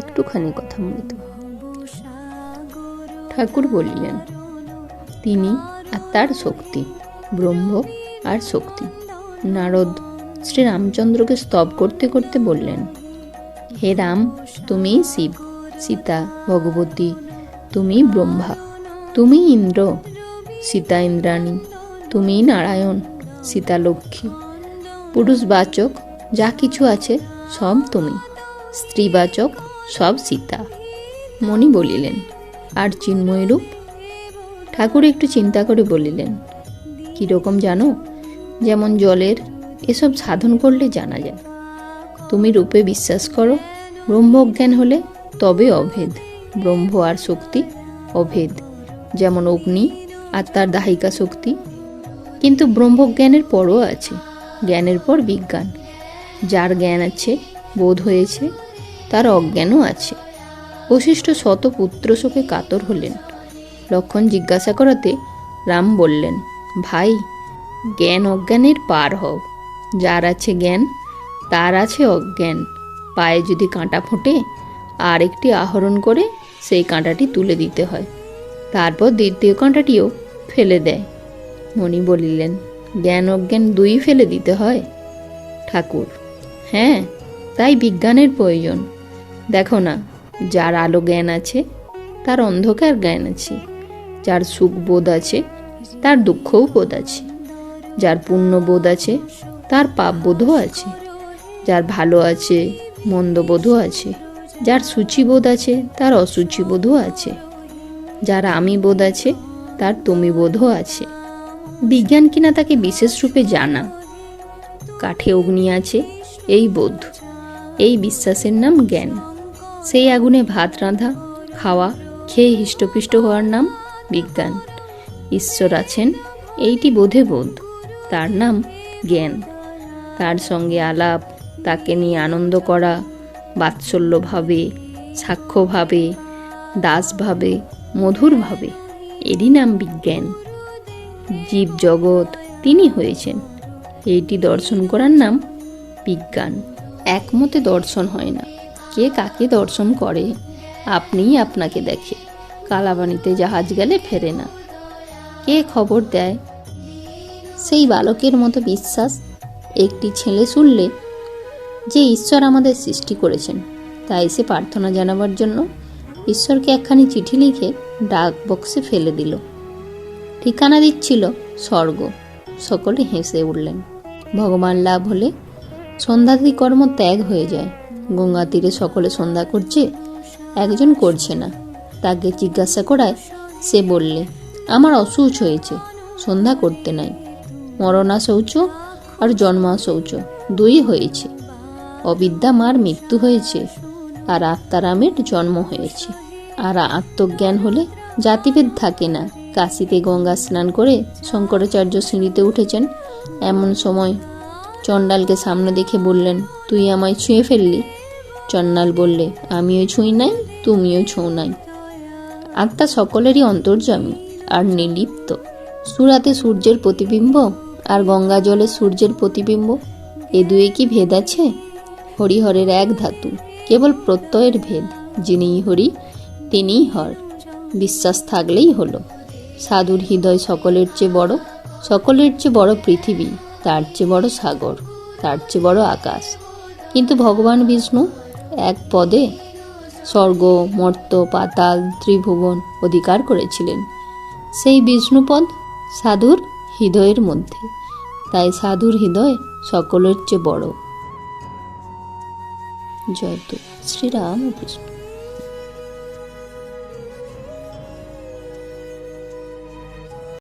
একটুখানি কথা মৃদু ঠাকুর বলিলেন, তিনি আর তার শক্তি, ব্রহ্ম আর শক্তি। নারদ শ্রী রামচন্দ্রকে স্তব করতে করতে বললেন, হে রাম, তুমি শিব, সীতা, ভগবতী, তুমি ব্রহ্মা, তুমি ইন্দ্র, সীতা ইন্দ্রাণী, তুমি নারায়ণ, সীতা লক্ষ্মী, পুরুষবাচক, যা কিছু আছে সব তুমি। স্ত্রীবাচক সব সীতা। মণি বলিলেন, আর চিন্ময় রূপ? ঠাকুর একটু চিন্তা করে বলিলেন কীরকম জানো, যেমন জলের এসব সাধন করলে জানা যায়। তুমি রূপে বিশ্বাস করো ব্রহ্মজ্ঞান হলে তবে অভেদ, ব্রহ্ম আর শক্তি অভেদ, যেমন অগ্নি আর তার দাহিকা শক্তি। কিন্তু ব্রহ্মজ্ঞানের পরও আছে, জ্ঞানের পর বিজ্ঞান। যার জ্ঞান আছে, বোধ হয়েছে তার অজ্ঞানও আছে। বশিষ্ঠ শত পুত্র শোকে কাতর হলেন। লক্ষণ জিজ্ঞাসা করাতে রাম বললেন, ভাই, জ্ঞান অজ্ঞানের পার হও। যার আছে জ্ঞান, তার আছে অজ্ঞান। পায়ে যদি কাঁটা ফোটে আর একটি আহরণ করে সেই কাঁটাটি তুলে দিতে হয়। তারপর দ্বিতীয় কাঁটাটিও ফেলে দেয়। মণি বলিলেন, জ্ঞান অজ্ঞান দুই ফেলে দিতে হয়? ঠাকুর হ্যাঁ তাই বিজ্ঞানের প্রয়োজন। দেখো না, যার আলো জ্ঞান আছে, তার অন্ধকার জ্ঞান আছে, যার সুখ বোধ আছে, তার দুঃখও বোধ আছে, যার পুণ্য বোধ আছে, তার পাপ বোধও আছে, যার ভালো আছে মন্দ বোধও আছে, যার সূচিবোধ আছে, তার অসুচিবোধও আছে, যার আমি বোধ আছে, তার তুমি বোধও আছে। বিজ্ঞান কিনা তাকে বিশেষ রূপে জানা। কাঠে অগ্নি আছে, এই বোধ, এই বিশ্বাসের নাম জ্ঞান। সেই আগুনে ভাত রাঁধা, খাওয়া, খেয়ে হৃষ্টপুষ্ট হওয়ার নাম বিজ্ঞান। ঈশ্বর আছেন, এইটি বোধে বোধ। তার নাম জ্ঞান। তার সঙ্গে আলাপ, তাকে নিয়ে আনন্দ করা বাৎসল্যভাবে সাক্ষ্যভাবে দাসভাবে মধুরভাবে এরই নাম বিজ্ঞান। জীব জগৎ তিনি হয়েছেন। এইটি দর্শন করার নাম বিজ্ঞান। একমতে দর্শন হয় না। কে কাকে দর্শন করে? আপনিই আপনাকে দেখে। কালাবানিতে জাহাজ গেলে ফেরে না। কে খবর দেয়? সেই বালকের মতো বিশ্বাস একটি ছেলে শুনলে যে ঈশ্বর আমাদের সৃষ্টি করেছেন। তাই সে প্রার্থনা জানাবার জন্য ঈশ্বরকে একখানি চিঠি লিখে ডাক বক্সে ফেলে দিল। ঠিকানা দিচ্ছিল স্বর্গ। সকলে হেসে উঠলেন। ভগবান লাভ হলে সন্ধ্যাদি কর্ম ত্যাগ হয়ে যায়। গঙ্গা তীরে সকলে সন্ধ্যা করছে, একজন করছে না। তাকে জিজ্ঞাসা করায়, সে বললে, আমার অসুচ হয়েছে, সন্ধ্যা করতে নাই। মরণা শৌচ আর জন্মা শৌচ দুই হয়েছে। অবিদ্যা মার মৃত্যু হয়েছে, আর আত্মারামের জন্ম হয়েছে। আর আত্মজ্ঞান হলে জাতিভেদ থাকে না। কাশিতে গঙ্গা স্নান করে শঙ্করাচার্য সিঁড়িতে উঠেছেন। এমন সময় চণ্ডালকে সামনে দেখে বললেন তুই আমায় ছুঁয়ে ফেললি। চন্নাল বললে, আমিও ছুঁই নাই, তুমিও ছুঁ নাই। আত্মা সকলেরই অন্তর্যামী আর নির্লিপ্ত। সুরাতে সূর্যের প্রতিবিম্ব আর গঙ্গা জলে সূর্যের প্রতিবিম্ব, এ দুয়ে কি ভেদ আছে? হরিহরের এক ধাতু, কেবল প্রত্যয়ের ভেদ, যিনিই হরি, তিনিই হর। বিশ্বাস থাকলেই হলো। সাধুর হৃদয় সকলের চেয়ে বড়, সকলের চেয়ে বড় পৃথিবী, তার চেয়ে বড় সাগর, তার চেয়ে বড় আকাশ। কিন্তু ভগবান বিষ্ণু এক পদে স্বর্গ, মর্ত, পাতাল, ত্রিভুবন অধিকার করেছিলেন। সেই বিষ্ণুপদ সাধুর হৃদয়ের মধ্যে। তাই সাধুর হৃদয় সকলের চেয়ে বড়। জয় শ্রীরাম কৃষ্ণ